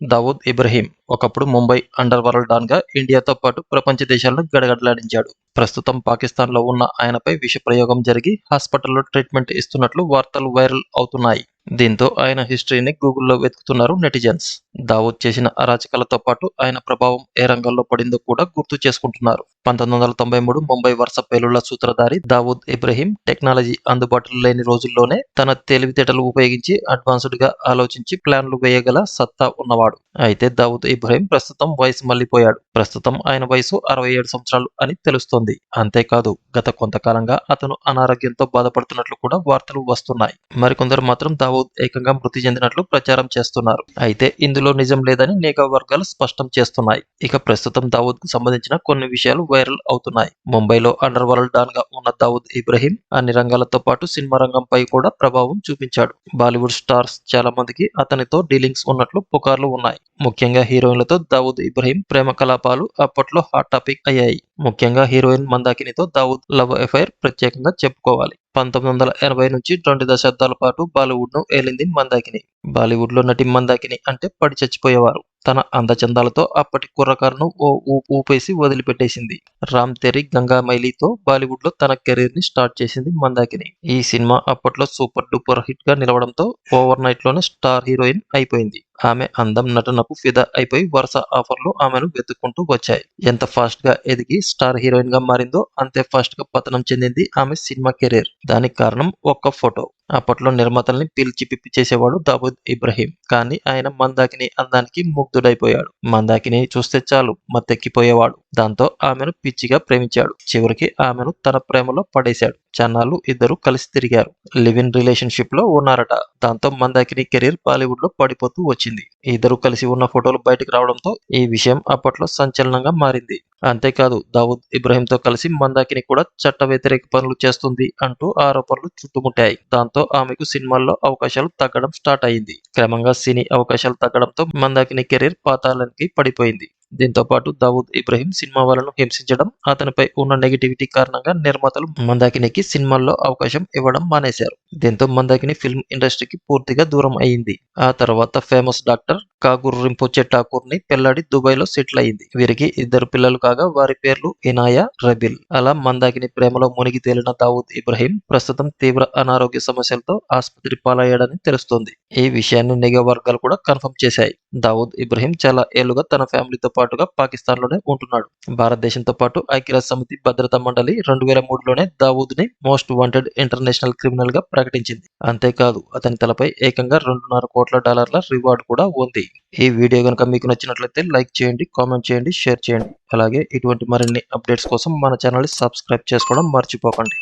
దావూద్ ఇబ్రహీం ఒకప్పుడు Mumbai underworld డాన్గా ఇండియాతో పాటు ప్రపంచ దేశాలను గడగడలాడించాడు. ప్రస్తుతం పాకిస్తాన్లో ఉన్న ఆయనపై విష ప్రయోగం జరిగి హాస్పిటల్లో ట్రీట్మెంట్ ఇస్తున్నట్లు వార్తలు వైరల్ అవుతున్నాయి. దీంతో ఆయన హిస్టరీని గూగుల్లో వెతుకుతున్నారు నెటిజన్స్. దావూద్ చేసిన అరాచకాలతో పాటు ఆయన ప్రభావం ఏ రంగంలో పడిందో కూడా గుర్తు చేసుకుంటున్నారు. పంతొమ్మిది వందల తొంభై మూడు ముంబై వరుస పేలుళ్ళ సూత్రధారి దావూద్ ఇబ్రహీం టెక్నాలజీ అందుబాటులో లేని రోజుల్లోనే తన తెలివితేటలు ఉపయోగించి అడ్వాన్స్డ్గా ఆలోచించి ప్లాన్లు వేయగల సత్తా ఉన్నవాడు. అయితే దావూద్ ఇబ్రహీం ప్రస్తుతం వయసు మళ్ళిపోయాడు ప్రస్తుతం ఆయన వయసు అరవై ఏడు సంవత్సరాలు అని తెలుస్తోంది. అంతేకాదు గత కొంతకాలంగా అతను అనారోగ్యంతో బాధపడుతున్నట్లు కూడా వార్తలు వస్తున్నాయి. మరికొందరు మాత్రం దావూద్ ఏకంగా మృతి చెందినట్లు ప్రచారం చేస్తున్నారు. అయితే ఇందులో నిజం లేదని నేక వర్గాలు స్పష్టం చేస్తున్నాయి. ఇక ప్రస్తుతం దావూద్కు సంబంధించిన కొన్ని విషయాలు వైరల్ అవుతున్నాయి. ముంబైలో అండర్ వరల్డ్ డాన్గా ఉన్న దావూద్ ఇబ్రహీం అన్ని రంగాలతో పాటు సినిమా రంగంపై కూడా ప్రభావం చూపించాడు. బాలీవుడ్ స్టార్స్ చాలా మందికి అతనితో డీలింగ్స్ ఉన్నట్లు పుకార్లు ఉన్నాయి. ముఖ్యంగా హీరోయిన్లతో దావూద్ ఇబ్రహీం ప్రేమ కలాపాలు అప్పట్లో హాట్ టాపిక్ అయ్యాయి. ముఖ్యంగా హీరోయిన్ మందాకినితో దావూద్ లవ్ ఎఫైర్ ప్రత్యేకంగా చెప్పుకోవాలి. పంతొమ్మిది వందల ఎనభై నుంచి రెండు దశాబ్దాల పాటు బాలీవుడ్ను ఏలింది మందాకిని. బాలీవుడ్లో నటి మందాకిని అంటే పడి చచ్చిపోయేవారు. తన అందచందాలతో అప్పటి కుర్రకారును ఓ ఊపు ఊపేసి వదిలిపెట్టేసింది. రామ్ తెరి గంగా మైలీతో బాలీవుడ్లో తన కెరీర్ని స్టార్ట్ చేసింది మందాకిని. ఈ సినిమా అప్పట్లో సూపర్ డూపర్ హిట్గా నిలవడంతో ఓవర్ నైట్లోనే స్టార్ హీరోయిన్ అయిపోయింది. ఆమె అందం నటనకు ఫిదా అయిపోయి వరుస ఆఫర్లు ఆమెను వెతుక్కుంటూ వచ్చాయి. ఎంత ఫాస్ట్గా ఎదిగి స్టార్ హీరోయిన్గా మారిందో అంతే ఫాస్ట్గా పతనం చెందింది ఆమె సినిమా కెరీర్. దానికి కారణం ఒక్క ఫోటో. అప్పట్లో నిర్మాతల్ని పిలిచి పిప్పి చేసేవాడు దావూద్ ఇబ్రహీం. కానీ ఆయన మందాకిని అందానికి ముగ్ధుడైపోయాడు. మందాకిని చూస్తే చాలు మత్తెక్కిపోయేవాడు. దాంతో ఆమెను పిచ్చిగా ప్రేమించాడు. చివరికి ఆమెను తన ప్రేమలో పడేశాడు. చన్నాళ్ళు ఇద్దరు కలిసి తిరిగారు. లివ్ ఇన్ రిలేషన్షిప్లో ఉన్నారట. దాంతో మందాకిని కెరీర్ బాలీవుడ్లో పడిపోతూ వచ్చింది. ఇద్దరు కలిసి ఉన్న ఫోటోలు బయటకు రావడంతో ఈ విషయం అప్పట్లో సంచలనంగా మారింది. అంతేకాదు దావూద్ ఇబ్రహీంతో కలిసి మందాకిని కూడా చట్ట వ్యతిరేక పనులు చేస్తుంది అంటూ ఆరోపణలు చుట్టుముట్టాయి. దాంతో ఆమెకు సినిమాల్లో అవకాశాలు తగ్గడం స్టార్ట్ అయింది క్రమంగా సినీ అవకాశాలు తగ్గడంతో మందాకిని కెరీర్ పాతాళానికి పడిపోయింది. దీంతో పాటు దావూద్ ఇబ్రహీం సినిమా వాళ్ళను హింసించడం అతనిపై ఉన్న నెగిటివిటీ కారణంగా నిర్మాతలు మందాకినికి సినిమాల్లో అవకాశం ఇవ్వడం మానేశారు. దీంతో మందాకిని ఫిల్మ్ ఇండస్ట్రీకి పూర్తిగా దూరం అయింది ఆ తర్వాత ఫేమస్ డాక్టర్ కాగూర్ రింపోచే ఠాకూర్ని పెళ్ళాడి దుబాయ్లో సెటిల్ అయింది వీరికి ఇద్దరు పిల్లలు కాగా వారి పేర్లు ఇనాయా రబిల్. అలా మందాకిని ప్రేమలో మునిగి తేలిన దావూద్ ఇబ్రహీం ప్రస్తుతం తీవ్ర అనారోగ్య సమస్యలతో ఆసుపత్రి పాలయ్యాడని తెలుస్తోంది. ఈ విషయాన్ని నిఘా వర్గాలు కూడా కన్ఫర్మ్ చేశాయి. దావూద్ ఇబ్రహీం చాలా ఏళ్ళుగా తన ఫ్యామిలీతో పాటుగా పాకిస్తాన్లోనే ఉంటున్నాడు. భారతదేశంతో పాటు ఐక్యరాజ్య సమితి భద్రతా మండలి రెండు వేల మూడులోనే దావూద్ని మోస్ట్ వాంటెడ్ ఇంటర్నేషనల్ క్రిమినల్గా ప్రకటించింది. అంతేకాదు అతని తలపై ఏకంగా రెండున్నర కోట్ల డాలర్ల రివార్డు కూడా ఉంది. ఈ వీడియో కనుక మీకు నచ్చినట్లయితే లైక్ చేయండి కామెంట్ చేయండి షేర్ చేయండి. అలాగే ఇటువంటి మరిన్ని అప్డేట్స్ కోసం మన ఛానల్ని సబ్స్క్రైబ్ చేసుకోవడం మర్చిపోకండి.